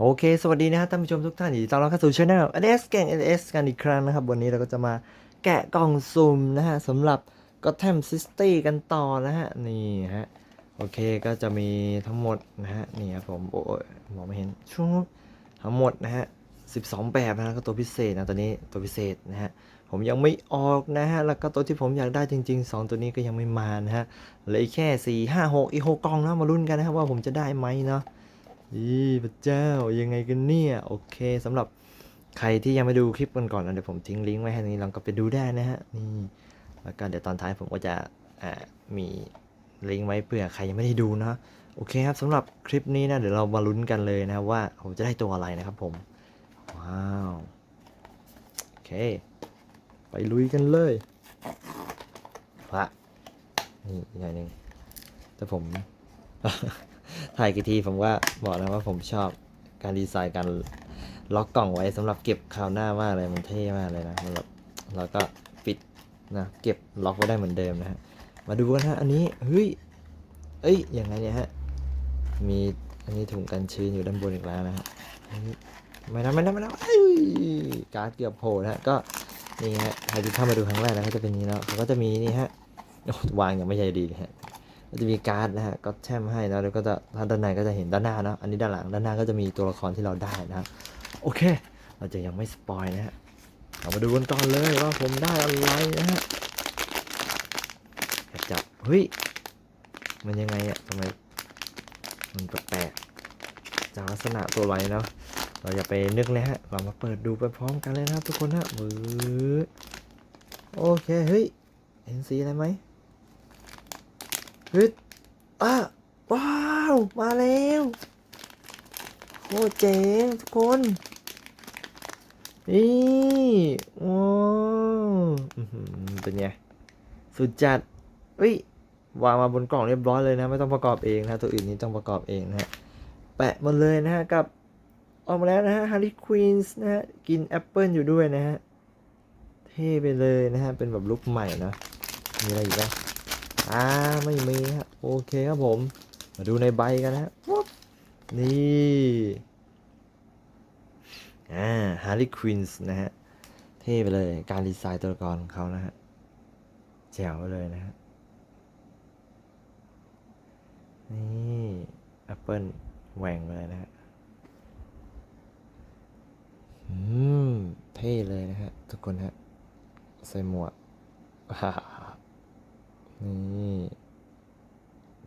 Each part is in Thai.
โอเค สวัสดีนะฮะท่านผู้ชมทุกท่านยินดีต้อนรับเข้าสู่ช anel NS แกง NS กันอีกครั้งนะครับ วันนี้เราก็จะมาแกะกล่องสุ่มนะฮะสำหรับ Gotham City กันต่อนะฮะ นี่ฮะ โอเคก็จะมีทั้งหมดนะฮะ นี่ครับผม โอ้ยมองไม่เห็นช่วงทั้งหมดนะฮะ 12 แบบนะก็ตัวพิเศษนะตัวนี้ตัวพิเศษนะฮะ ผมยังไม่ออกนะฮะ แล้วก็ตัวที่ผมอยากได้จริง ๆ 2 ตัวนี้ก็ยังไม่มานะฮะเหลือแค่ 4 5 6 อีก6กล่องนะมาลุ้นกันนะครับว่าผมจะได้ไหมเนาะ อีพระเจ้ายังไงกันเนี่ย โอเคสำหรับใครที่ยังไม่ดูคลิปกันก่อนเดี๋ยวผมทิ้งลิงก์ไว้ให้ตรงนี้ลองก็ไปดูได้นะฮะนี่แล้วก็เดี๋ยวตอนท้ายผมก็จะมีลิงก์ไว้เผื่อใครยังไม่ได้ดูนะโอเคครับสำหรับคลิปนี้นะเดี๋ยวเรามาลุ้นกันเลยนะว่าผมจะได้ตัวอะไรนะครับผม ว้าวโอเค ไปลุยกันเลยละนี่อีกหน่อยหนึ่งแต่ผม ถ่ายกี่ทีผมว่าบอกแล้วว่าผมชอบการดีไซน์การล็อกกล่องไว้สำหรับเก็บคราวหน้ามากเลยมันเท่มากเลยนะมันแบบแล้วก็ปิดนะเก็บล็อกไว้ได้เหมือนเดิมนะฮะมาดูกันฮะอันนี้เฮ้ยเอ้ยยังไงเนี่ยฮะมีอันนี้ถุงกันชื้นอยู่ด้านบนอีกแล้วนะฮะไม่นะไม่นะไม่นะเอ้ยการ์ดเกือบโผล่นะฮะก็นี่ฮะใครที่เข้ามาดูครั้งแรกนะก็จะเป็นนี้แล้วเขาก็จะมีนี่ฮะวางอย่างไม่ใช่ดีเลยฮะ ก็จะมีการ์ดนะฮะก็แช่มให้นะแล้วก็จะถ้าด้านในก็จะเห็นด้านหน้านะอันนี้ด้านหลังด้านหน้าก็จะมีตัวละครที่เราได้นะโอเค เราจะยังไม่สปอยนะฮะเรามาดูกันก่อนเลยว่าผมได้อะไรนะฮะจับเฮ้ยมันยังไงอะทำไมมันแปลกๆจากลักษณะตัวอะไรเนาะเราอย่าไปนึกเลยฮะเรามาเปิดดูไปพร้อมกันเลยนะครับทุกคนฮะมือโอเคเฮ้ยเห็นสีอะไรไหม ฮ้ยอะว้าว มาแล้วโคตรเจ๋งทุกคน นี่ว้าวเป็นไง สุดจัดเฮ้ยวางมาบนกล่องเรียบร้อยเลยนะ ไม่ต้องประกอบเองนะตัวอื่นนี้ต้องประกอบเองนะฮะ แปะหมาเลยนะฮะ กับออกมาแล้วนะฮะ Harley Quinn นะฮะ กินแอปเปิลอยู่ด้วยนะฮะ เท่ไปเลยนะฮะ เป็นแบบลุคใหม่นะมีอะไรอีกบ้าง อ่าไม่มีฮะโอเคครับผม มาดูในใบกันนะฮะปุ๊บนี่อ่าฮาร์ y ีควินส์นะฮะ เท่ไปเลยการดีไซน์ตัวละครของเขานะฮะแจ๋วไปเลยนะฮะ นี่แอปเปิลแหว่งไปเลยนะฮะ อืม เท่เลยนะฮะ ทุกคนฮะ ใส่หมวก นี่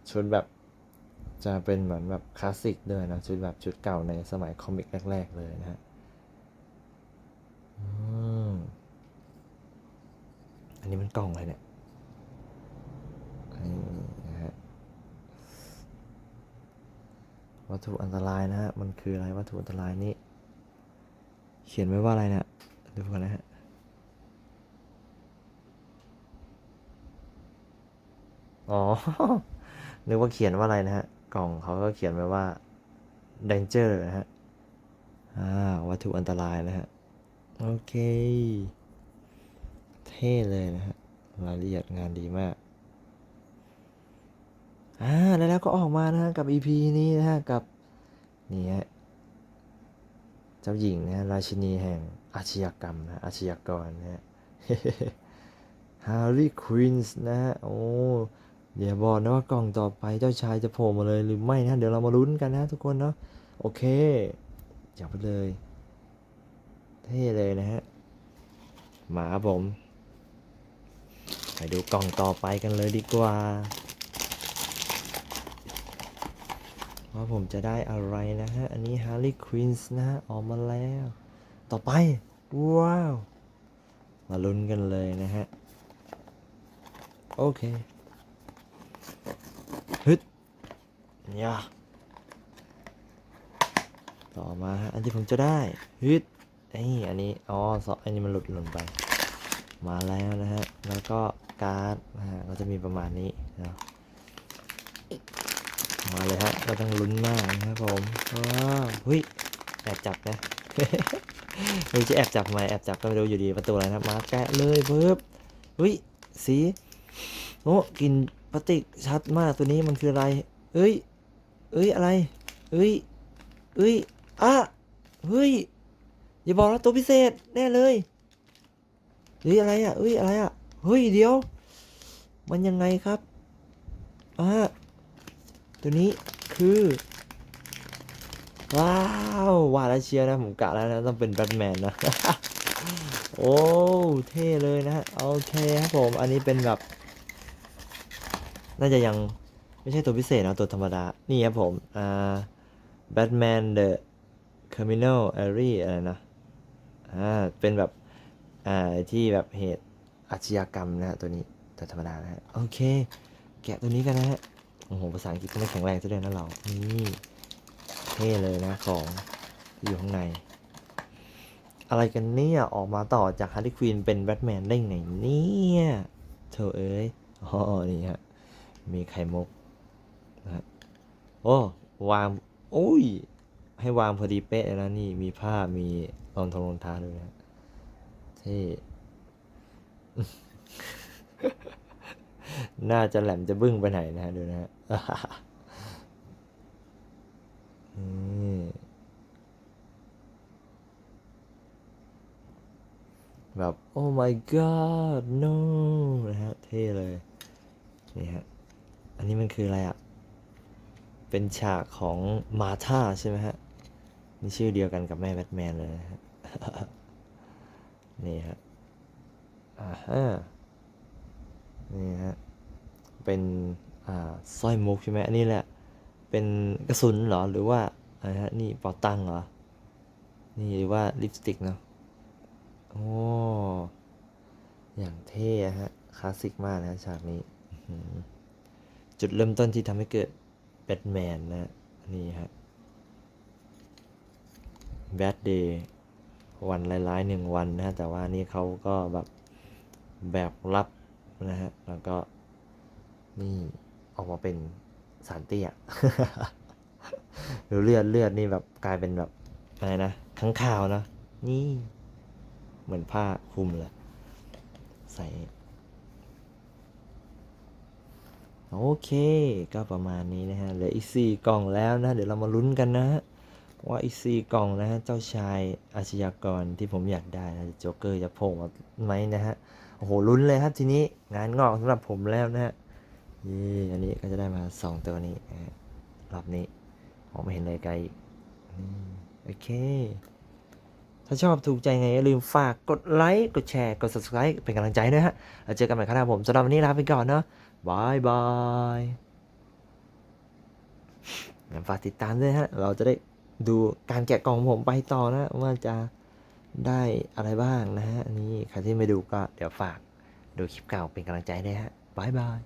ชุดแบบจะเป็นเหมือนแบบคลาสสิกด้วยนะ ชุดแบบชุดเก่าในสมัยคอมิกแรก ๆ เลยนะฮะอ,อันนี้มันกล่องอะไรเนี่ยนี่นะฮะวัตถุอันตรายนะฮะ มันคืออะไรวัตถุอันตรายนี่เขียนไว้ว่าอะไรเนี่ยดูกันนะฮะ อ๋อ นึกว่าเขียนว่าอะไรนะฮะ กล่องเขาก็เขียนไว้ว่า danger นะฮะ อ่า วัตถุอันตรายนะฮะ โอเค เท่เลยนะฮะ รายละเอียดงานดีมาก อ่า แล้วแล้วก็ออกมานะฮะ กับ EP นี้นะฮะ กับ นี่ฮะ เจ้าหญิงนะฮะ ราชินีแห่งอาชญากรรมนะ อาชญากรนะฮะฮาร์รี่ควินส์นะฮะ โอ้ เดี๋ยวบอกนะว่ากล่องต่อไปเจ้าชายจะโผล่มาเลยหรือไม่นะเดี๋ยวเรามาลุ้นกันนะทุกคนเนาะโอเคจับไปเลยเท่เลยนะฮะหมาผมไปดูกล่องต่อไปกันเลยดีกว่าว่าผมจะได้อะไรนะฮะ อันนี้ Harley Quinn นะฮะ ออกมาแล้ว ต่อไป ว้าว มาลุ้นกันเลยนะฮะ โอเค ฮึด ยาต่อมาฮะอันที่ผมจะได้ฮึดไอ้อันนี้อ๋อสออันนี้มันหลุดหล่นไป มาแล้วนะฮะแล้วก็การ์ดนะฮะก็จะมีประมาณนี้นะมาเลยฮะก็ต้องลุ้นมากนะครับผมว้าวเฮ้ยแอบจับนะไม่ใช่แอบจับทำไมแอบจับก็ไม่รู้อยู่ดีประตูอะไรนะมาแกะเลยเพิ่บเฮ้ยสีโอ้กลินพลาสติกชัดมากตัวนี้มันคืออะไรเอ้ย เอ้ยอะไร เอ้ย เอ้ยอะเฮ้ย อย่าบอกนะตัวพิเศษแน่เลยเฮ้ยอะไรอะเฮ้ยอะไรอะ เฮ้ยเดี๋ยว มันยังไงครับอะตัวนี้คือ ว้าวว่าแล้วเชียร์นะผมกะแล้วนะต้องเป็นแบทแมนนะ โอ้เท่เลยนะฮะโอเคครับผม อันนี้เป็นแบบ น่าจะยัง ไม่ใช่ตัวพิเศษนะตัวธรรมดา นี่ครับผมอ่า Batman the Criminal Alley อะไรนะอ่าเป็นแบบอ่าที่แบบเหตุอาชญากรรมนะฮะตัวนี้ตัวธรรมดานะฮะโอเค แกะตัวนี้กันนะฮะโอ้โหภาษาอังกฤษก็ไม่แข็งแรงซะด้วยนะเรา นี่เท่เลยนะของที่อยู่ข้างใน อะไรกันเนี่ยออกมาต่อจากฮาร์ y ควีนเป็นแบทแมนได้ไงเนี่ยเธอเอ้ยอ๋อนี่ฮะมีไข่มุก นะโอ้วางโอ้ย ให้วางพอดีเป๊ะเลยนะนี่มีผ้ามีรองทองรองเท้าด้วยนะเท่น่าจะแหลมจะบึ้งไปไหนนะฮะดูนะฮะนี่แบบ โอ้ my god no นะฮะ เท่เลย นี่ฮะ อันนี้มันคืออะไรอะ เป็นฉากของมาธาใช่ไหมฮะนี่ชื่อเดียวกันกับแม่แบทแมนเลยนะฮะนี่ฮะอ่าฮะนี่ฮะเป็นอ่าสร้อยมุกใช่ไหมอันนี้แหละ เป็นกระสุนเหรอหรือว่าอะไรฮะนี่เป่าตังเหรอนี่หรือว่าลิปสติกเนาะโอ้อย่างเท่ฮะคลาสสิกมากนะฉากนี้ จุดเริ่มต้นที่ทำให้เกิด แบทแมนนะนี่ฮะแบทเดย์วันร้ายๆหนึ่งวันนะฮะแต่ว่านี่เขาก็แบบแบบลับนะฮะแล้วก็นี่ออกมาเป็นสารเตี้ยหรือเลือดเลือดนี่แบบกลายเป็นแบบอะไรนะข้างข่าวเนะนี่ เหมือนผ้าคลุมเลยใส่ โอเค ก็ประมาณนี้นะฮะเหลืออีกสี่กล่องแล้วนะ เดี๋ยวเรามาลุ้นกันนะ ว่าอีกสี่กล่องนะฮะ เจ้าชายอาชญากรที่ผมอยากได้นะโจ๊กเกอร์จะโผล่มาไหมนะฮะ โอ้โหลุ้นเลยครับทีนี้งานงอกสำหรับผมแล้วนะฮะเย่อันนี้ก็จะได้มาสองตัวนี้นะฮะรอบนี้ผมไม่เห็นเลยไกลโอเค ถ้าชอบถูกใจไงอย่าลืมฝากกดไลค์ กดแชร์ กด subscribe เป็นกำลังใจด้วยฮะ แล้วเจอกันใหม่ครั้งหน้าผมสำหรับวันนี้ลาไปก่อนเนาะ บายบายอย่าฝากติดตามด้วยฮะ เราจะได้ดูการแกะกล่องผมไปต่อนะ ว่าจะได้อะไรบ้างนะฮะอันนี้ใครที่ไม่ดูก็เดี๋ยวฝากดูคลิปเก่าเป็นกำลังใจด้วยฮะบายบาย